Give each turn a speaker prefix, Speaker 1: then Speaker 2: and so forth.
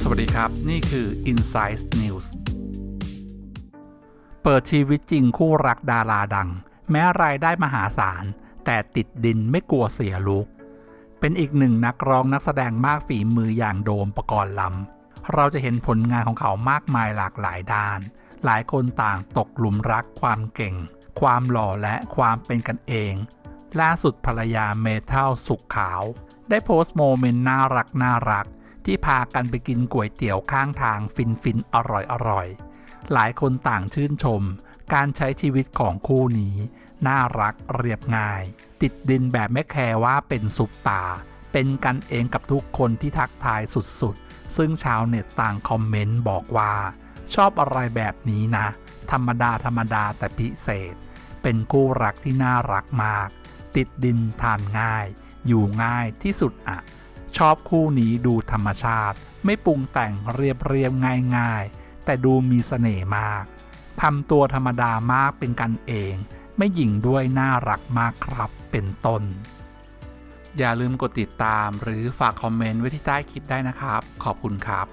Speaker 1: สวัสดีครับ นี่คือ Insight News เปิดชีวิตจริงคู่รักดาราดัง แม้รายได้มหาศาล แต่ติดดินไม่กลัวเสียลุก เป็นอีกหนึ่งนักร้องนักแสดงมากฝีมืออย่างโดมประกรณ์ลำเราจะเห็นผลงานของเขามากมายหลากหลายด้าน หลายคนต่างตกหลุมรักความเก่ง ความหล่อและความเป็นกันเอง ล่าสุดภรรยาเมทัลสุขขาว ได้โพสต์โมเมนต์น่ารักน่ารัก ที่พากันไปกินก๋วยเตี๋ยวข้างทางฟินฟินอร่อยอร่อยๆหลายคนต่างชื่นชม การใช้ชีวิตของคู่นี้ น่ารักเรียบง่าย ติดดินแบบไม่แคร์ว่าเป็นซุปตา เป็นกันเองกับทุกคนที่ทักทายสุดๆ ซึ่งชาวเน็ตต่างคอมเมนต์บอกว่า ชอบอะไรแบบนี้นะ ธรรมดาธรรมดาแต่พิเศษ เป็นคู่รักที่น่ารักมาก ติดดินทานง่าย อยู่ง่ายที่สุดอะชอบคู่นี้ดูธรรมชาติ ไม่ปรุงแต่งเรียบเรียบง่ายง่ายแต่ดูมีเสน่ห์มากทำตัวธรรมดามากเป็นกันเอง ไม่หยิ่งด้วยน่ารักมากครับเป็นต้น อย่าลืมกดติดตามหรือฝากคอมเมนต์ไว้ที่ใต้คลิปได้นะครับ ขอบคุณครับ